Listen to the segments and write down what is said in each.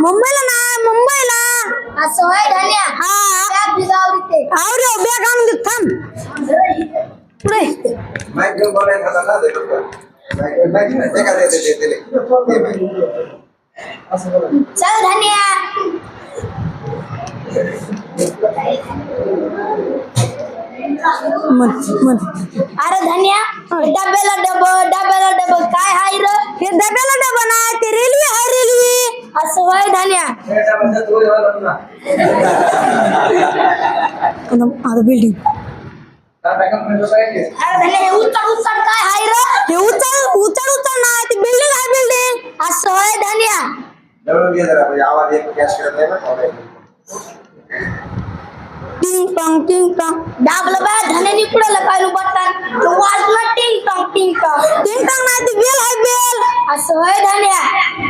मुंबईला नाही मुंबईला. असं होय धन्या हा. त्या बिगावरी ते आवरे बॅग आणून दे थांब. पुढे. माईक घेऊन बोलायचं आता ना देतो का? माईक- माईक नाही, ते का. चल धन्या म्हण म्हण. अरे धन्या डब्याला डब डब्याला डब काय हाय र? हे डब्याला डबा नाही ते रेल्वे रेल्वे होय धन्या आता बिल्डिंग हे उचल उचल काय हाय र? हे उचल उचल उचल नाही ती बिल्डिंग आहे बिल्डिंग असं होय धन्या. आवाज येतो कॅश करत. टिंग टॉंग टिंग टॉंग दाबलं बा धन्यानी पुढे लकायला बटन? वाजलं टिंग टॉंग टिंग टॉंग टिंग टॉंग नाही ती बेल आहे बेल असं होय धन्या. या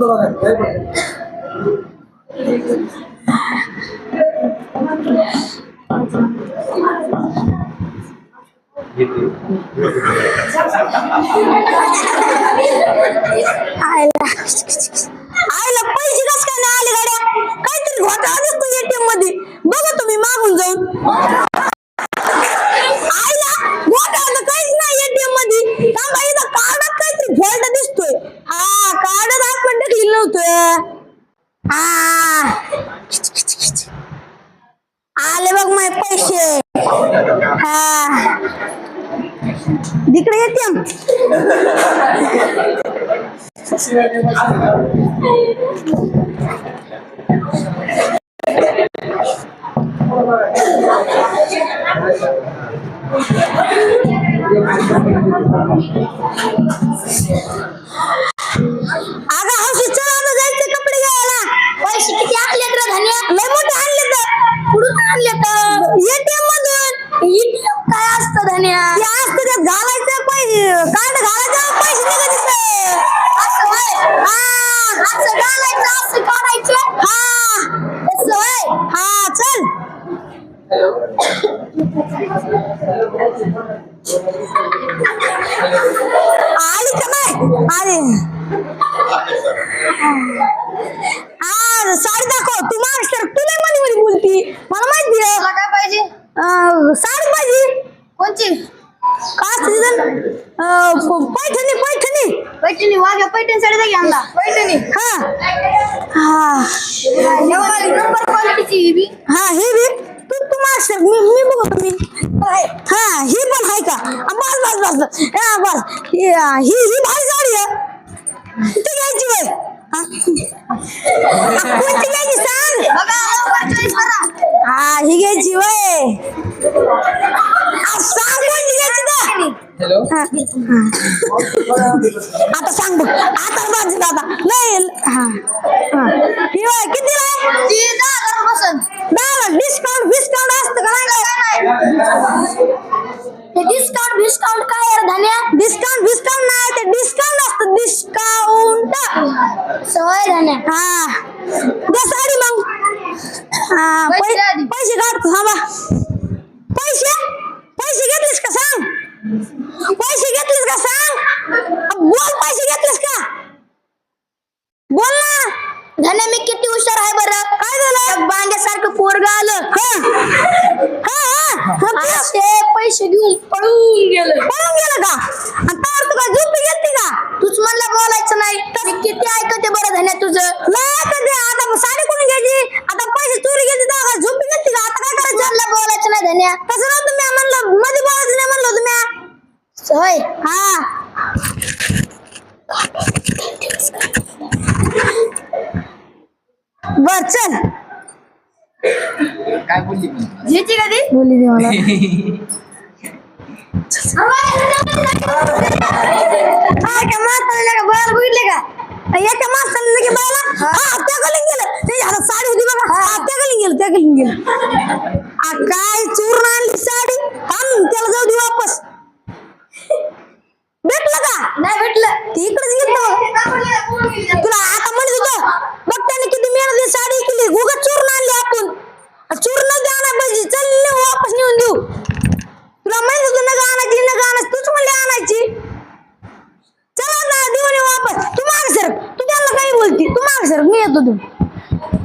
काही तिकडे एटीएम अगं असं होय हा असं घालायचं असं काढायचं. हा असं होय. हा चल. आली का नाही? आली. हा साडी दाखव. तू महाराष्ट्र तू नाही मध्ये मध्ये बोलती. मला माहिती आहे. काय पाहिजे? साडी पाहिजे. कोणची? प- पैठणी पैठणी. पैठणी वाघ्या पैठणी साडी जागी आणला पैठणी. हा. हा. नंबर क्वालिटीची ही बी. हा हे बी. तू तू मास्टर मी मी बघतो मी. हा ही पण आहे का? बस बस बस. बस. हा, बस ही भारी साडी आहे. ती घ्यायची हा? कोणती घ्यायची सांग? हा ही घ्यायची वय. आ, सांग कोणती घ्यायची तर हा, हा. आता सांग बघ. आता बाजू दादा नाही. हा. हा. ही किती डिस्काउंट डिस्काउंट असतं का नाही? ते डिस्काउंट डिस्काउंट काय आहे रे धन्या? डिस्काउंट डिस्काउंट नाही. ते डिस्काउंट असतं. डिस्काउंट सवय धन्या. हा. द्या साडी मग. हा. पैसे काढतो. थांबा पैसे पैसे घेतलेस का सांग पैसे घेतलेस का सांग अ, बोल पैसे घेतलेस का बोल ना धन्या मी किती हुशार आहे बरं काय झालं बांग्यासारखं पोरग आलं हा हा हा हा, आणि तेच. ते पैसे घेऊन पळून गेलं पळून गेलं का आणि त्यावर तू काय झोपी घेतली का तूच म्हणला बोलायचं नाही मी किती ऐकते बरं धन्या तुझं लय कधी आता मग साडी कोणी घ्यायची आता पैसे चोरी घेतली तर काय झोपी घेतली का आता काय करायचं म्हणलं बोलायचं नाही धन्या तसं नव्हतं मी म्हणलं मध्ये बोलायचं नाही म्हणलं तुम्ही होय हा चल. घेते कधी? बोलली ती मला. हा का का बघितले का? माणसाने हा. त्या गलीन गेलं. हातात साडी होती बघा. हा. त्या गलीन गेलं त्या गलीन गेलं. आ, काय चूर्ण आणली साडी? थांब त्याला जाऊ दे वापस. भेटलं का? नाही भेटलं. ते इकडेच घेतलं तुला आता म्हणत होतो बघ त्याने किती मेहनत साडी केली गुगत चूर्ण आणली आपण चूर्ण द्या ना पाहिजे चल नेऊ वापस नेऊन देऊ तुला माहीत होतं नका आणायची नका आणायची तूच म्हणली आणायची चला ना देऊन ये वापस तू माग सर तू त्यांना काही बोलती तू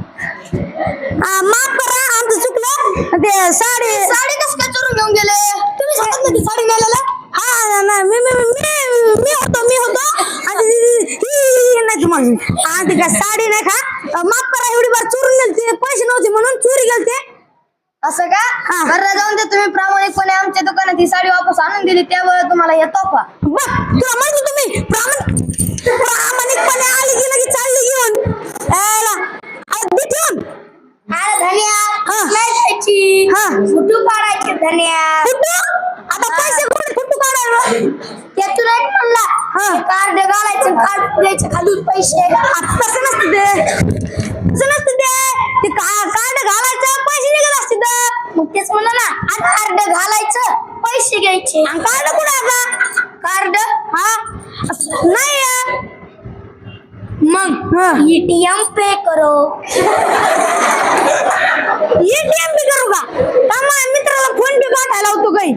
हा, माफ करा आमचं चुकलं ते साडी साडी कसं काय चोरून घेऊन गेले तुम्ही सांगत ना ती साडी नेलेला हा नाही मी मी मी मी होतो मी होतो आणि ही ही नाही तुम्हाला आणि काय साडी नाही का अं, माफ करा एवढी बार चोरून गेलते पैसे नव्हते म्हणून चोरी गेलते असं का हा. बरं जाऊन दे तुम्ही प्रामाणिकपणे आमच्या दुकानात ही साडी वापस आणून दिली त्यामुळे तुम्हाला हे तोफा बघ तुला माहिती तुम्ही प्रामाणिक प्रामाणिकपणे आली की लगेच चालली घेऊन यायला अगदी ठेवून अरे धन्या हा. नाही खायची हा. फुटू काढायचे धन्या आता पैसे कुठे कुठं काढायला? ते तुला एक म्हणला. हा. कार्ड घालायचं कार्ड द्यायचे खालून पैसे. आता तसं नसतं ते. तसं नसतं ते. ते कार्ड घालायचं पैसे निघत असते तर. मग तेच म्हणलं ना आता कार्ड घालायचं पैसे घ्यायचे. आणि कार्ड कुठे आता? कार्ड? हा. नाही. मग हा. एटीएम पे करो. एटीएम बी करू का? माझ्या मित्राला फोन पे पाठायला होतो काही.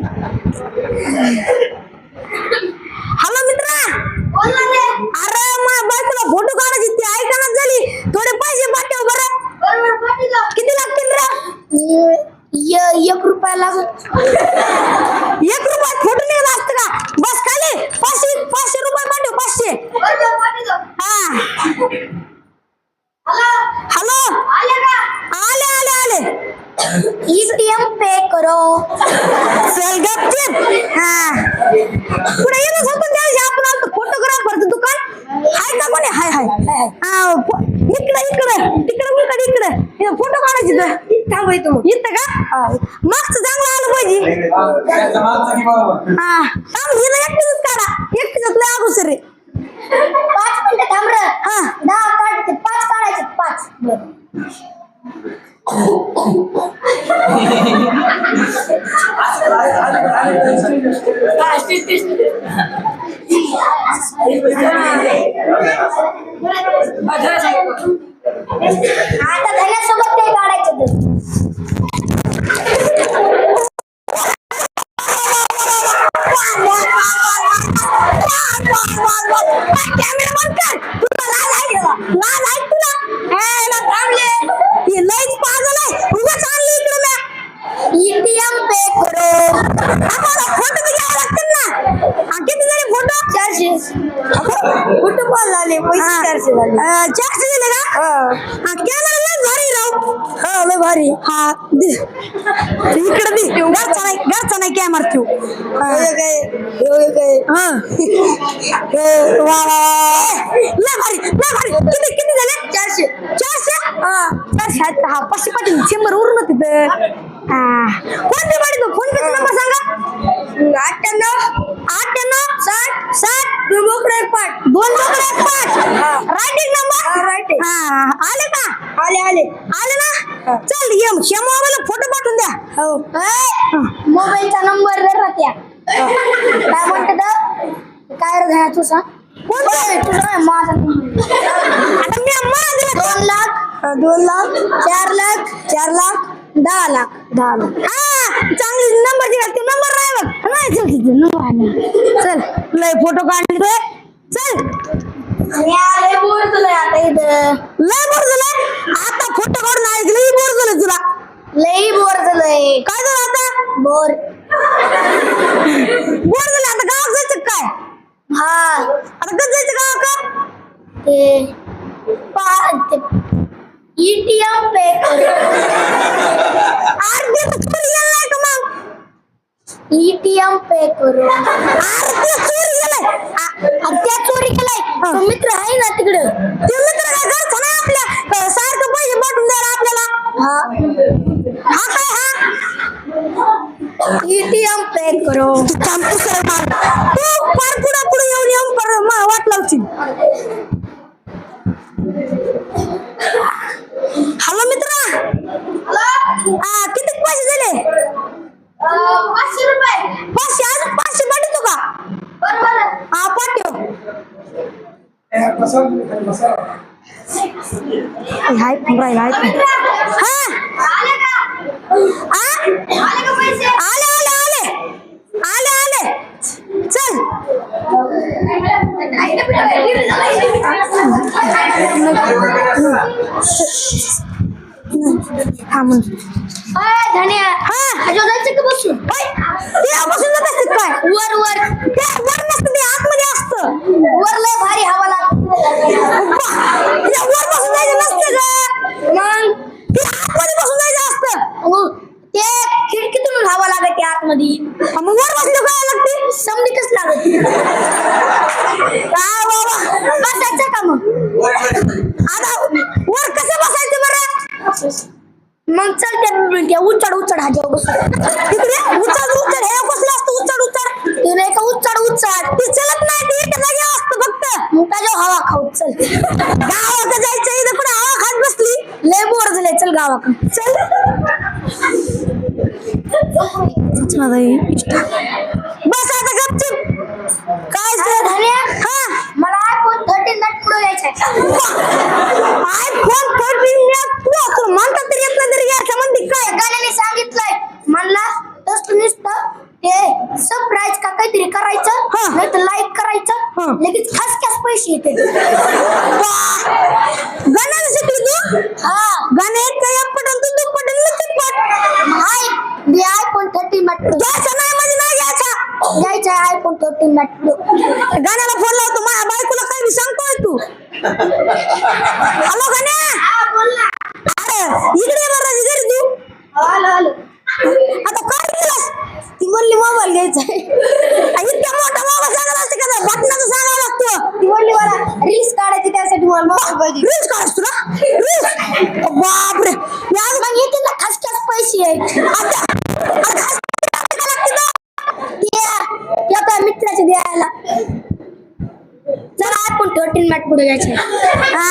हॅलो मित्रा. अरे माझ्या बायकोला फोटो काढायची ती ऐकणच झाली. थोडे पैसे पाठव बरं. किती लागतील रे? एक रुपया लागत एक रुपयात फोटो निघत असतं का बस खाली पाचशे पाचशे रुपये पाठव पाचशे हा हॅलो आले आले आले एटीएम पे करो चल गपचिप हा पुढे येतच होतो त्या दिवशी आपण आलतो फोटोग्राफरचं दुकान हाय का कोणी हाय हाय हा, फो- इकडं इकडं तिकडं इकडं इकडं फोटो काढायची तर थांब इथं इथं का मागचं चांगलं आलं पाहिजे. हा. थांब हिला एकटीच काढा. एकटीच लय अगोदर रे पाच मिनिटं थांब रे. हा दहा काढते. पाच काढायचे पाच. आता धन्यासोबत ते काढायचे कॅमेरा चारशे कॉल दिले का हा लय भारी. राव हा लय भारी. हा दे. इकडे दे घरचा नाही घरचा नाही कॅमेरा ठेव काय हा ए, वा, वा, वा. लय भारी लय भारी किती किती झाले चारशे चारशे चारशे? हा पाचशे पाटील शंभर उरून तिथं कोणती गाडी तो फोन नंबर सांगा अठ्ठ्याण्णव अठ्ठ्याण्णव साठ साठ दोन बोकडे एक पाठ दोन बोकडे एक पाठ रायटिंग नंबर रायटिंग हा आले का? आले आले. आले ना चल ये ह्या मोबाईल फोटो पाठवून द्या. हो. मोबाईलचा नंबर जर राहत्या काय म्हणते काय रे ओय, तुझा माझा. आता मी दिलं. दोन लाख दोन लाख चार लाख चार लाख दहा लाख. दहा लाख. हा चांगली नंबर दिला. ते नंबर नाही बघ. नाही चल तिथे नंबर आहे चल. लय फोटो काढले चल. लय बोर तुला आता इथं. लय बोर झालं आता फोटो काढून ऐकलं लय बोर झालं तुला. लई बोर झालंय. काय झालं आता? बोर झालं आता गावात जायचं का काय हा आता कधी जायचं गाव का ते पा एटीएम पे करो आरती चोरी गेला नाही का मग एटीएम पे करो आरती चोरी गेलाय आ- आणि त्या चोरी केलाय तो मित्र आहे ना तिकडं ते मित्र काय घरचा नाही आपल्या अं, सारखं पैसे पाठवून द्यायला आपल्याला हा हा काय हा ईटीएम प्लेन करो। चांपू सर मार। तू फार पुढे पुढे येऊन येऊन पर वाट लावशील। हॅलो मित्रा। हा किती पैसे झाले? पाचशे पाचशे? अजून पाचशे पाठवतो का? हा पाठव। हाय पुराय चल बस आता गपचूप. काय हा. मला आयफोन थर्टीन नट पुढे घ्यायचा आयफोन थर्टीन प्रो तू म्हणता तरी येत नाही तरी घ्यायचं म्हणते. काय गाण्याने सांगितलंय. म्हणला तसं नुसतं ते सबस्क्राईब का काहीतरी. करायचं नाही तर लाईक. करायचं लगेच खास खास पैसे येते. शिकली तू? हा. गाणे पटन तू तू पटन मी तू पट हाय मी आयफोन थर्टीन नट पुढे घ्यायचं नाही म्हणजे नाही घ्यायचा घ्यायचा आयफोन थर्टीन नट पुढे गाण्याला फोन लावतो माझ्या बायकोला काय सांगतोय तू? हॅलो गाण्या? अरे इकडे बरं घरी तू. आता काय केलंस ती म्हणली मोबाईल घ्यायचा इतक्या मोठा मोबाईल सांगत असते का? बटनाचं सांगावं लागतं. ती म्हणली मला रील्स काढायची त्यासाठी मला मोबाईल पाहिजे. रील्स काढस तुला? रील्स बापरे. आज मग येते ना खास खास पैसे आहे आता अरे खास काय लागते ना? ते त्या मित्राचे द्यायला जरा आयफोन थर्टीन मॅट पुढे घ्यायचे हा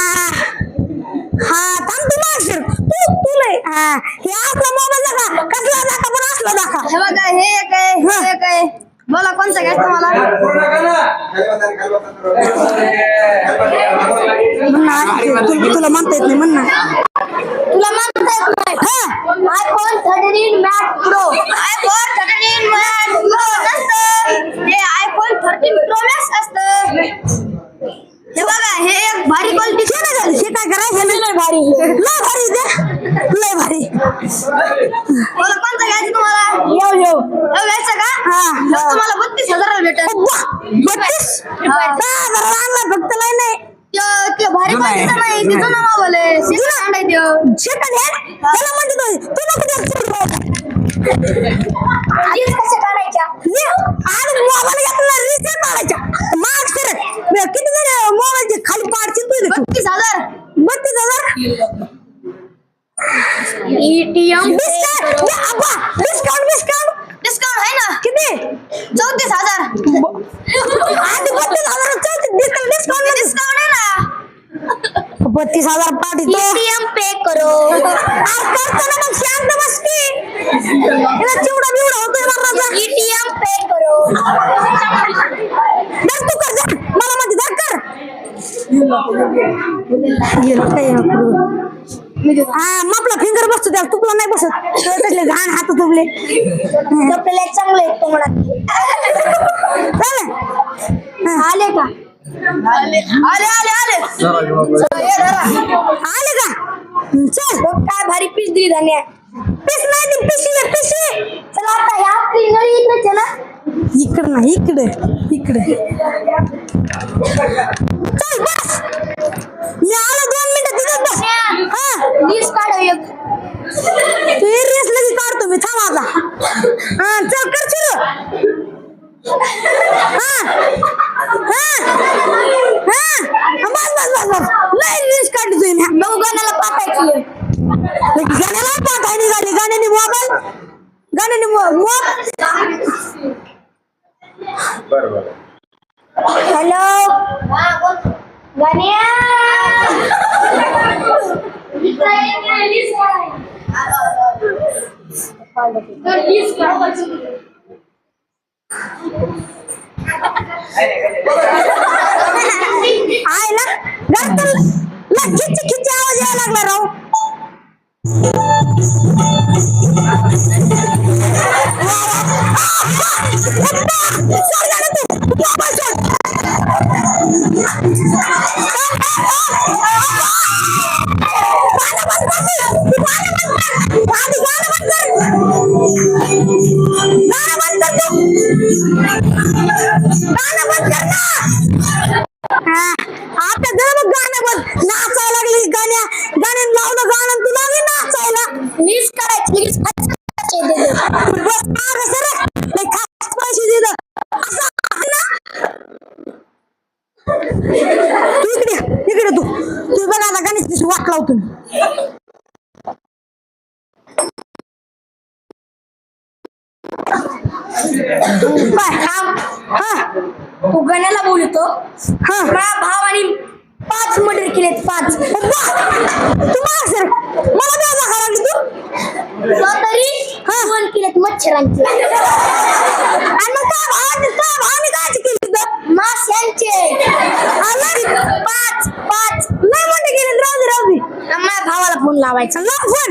हा थांब तू मागशील तू तू नाही हा हे आपला मोबाईल दाखा कसला दाखा पण असला दाखा हे बघा हे एक आहे हे एक आहे बोला कोणता घ्यायचं मला म्हण ना तु- तुला म्हणता येत नाही म्हण ना तुला म्हणता येत नाही हा iPhone thirteen matte pro iPhone thirteen matte pro नसतं हे आयफोन थर्टीन प्रो मॅक्स असतं हे बघा हे एक भारी क्वालिटी हे नाही झालं हे काय करायचं हे लय भारी लय भारी ते. लय भारी. मला कोणता घ्यायचं तुम्हाला? येऊ येऊ. घ्यायचं का? हा मग तुम्हाला बत्तीस हजाराला भेटेल. बत्तीस? आणला फक्त लय नाही. त्यो- त्यो भारी क्वालिटीचा नाही ते जुना मोबाईल आहे. सेकंड हँड आहे त्यो. सेकंड हँड त्याला म्हणते तो कशा काढायच्या आणि मोबाईल घेतला रिचार्ज मारायच्या मार्क्स कर किती जण मोबाईलचे खाली पाडशील तू इथे तू बत्तीस हजार बत्तीस हजार ATM discount discount discount discount आहे ना किती चौतीस हजार आधी बत्तीस हजार डिस्काउंट डिस्काउंट डिस्काउंट आहे बत्तीस हजार पाठी तो एटीएम पे करो. मग शांत बस की याला चिवडा बिवडा होतोय मरणाचा एटीएम पे करो. धर तू कर धर. मला मध्ये धर कर. गेलं काय. हा मग आपला फिंगर बसतो त्या तुपला नाही बसत. त्यातले घाण हात तुपले. एक चांगलं आहे कोंबडा चालेल आले का? आले आले आले चला, ये धरा. आले का चल। काय भारी पीस दिली धान्या? पिस नाही ती पिशी पिशी चला आता ह्या नळी इकडे ना इकडे ना इकडे इकडे। चल बस। मी आलो दोन मिनिटं तिथं बस हा। रील्स काढ एक। तू हे रेस लगेच काढतो मी थांब आता हा चल कर सुरू बस बस बस लय रील्स काढली तुम्ही भाऊ गाण्याला पाकायची गाण्याला पाकाय निघाली गाण्याने मोबाईल गाण्याने मोबाईल हॅलो गाण्या रील्स काढायची आय ना गाडतर लगेच आवाज यायला लागला राव? तू आता जरा बघ गाणं गाण्या. गाण्यानं लावलं गाणं तू लागली नाचायला. मीच करायची मीच बस खास पैसे दिलं. तू इकडे तू. तू बघ आता गाण्याची वाट लावतो मी. उगाण्याला बोलतो. माझा भाव आणि पाच मर्डर केलेत पाच. सर मला काय तू. तरी फोन केलेत मच्छरांचे. आणि मग काय भाव काय भाव पाच पाच. नाही म्हणते गेले राहू दे राहू दे. माझ्या भावाला फोन लावायचा. ना phone.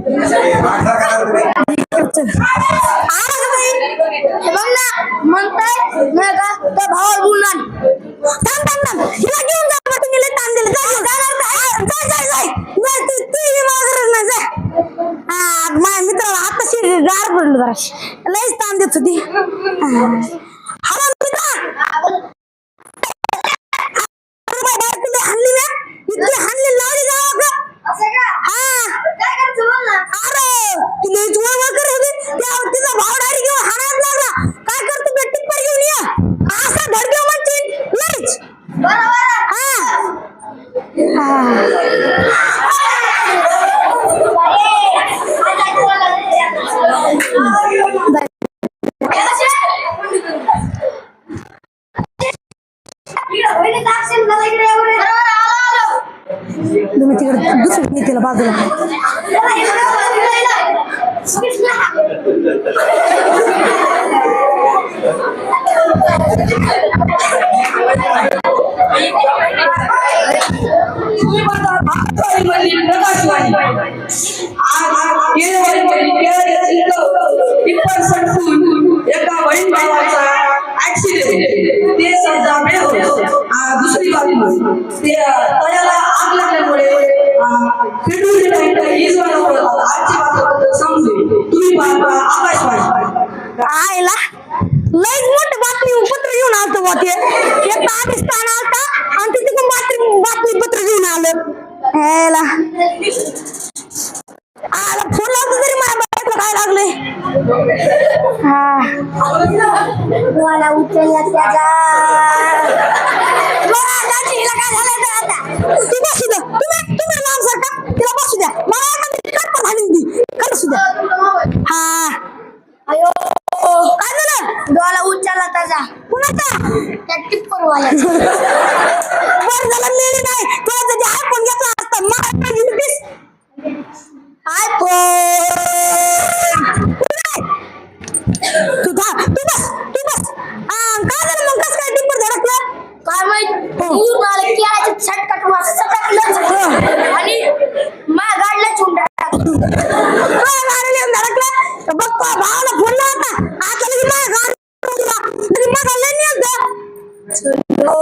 Hello.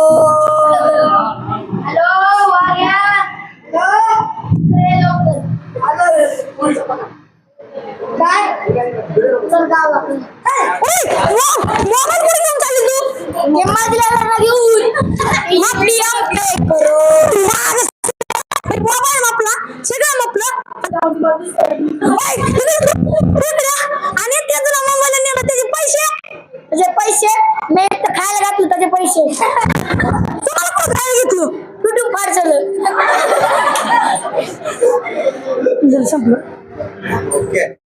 Hello, Arya. Hello. Hello. halo Kan? Sergawa. hei woi, wah, banget kali dong kali itu. Yang mati lalat lagi un. Maaf apa bro. Mana? Berapa yang maaf lah? Siapa maaf lah? hei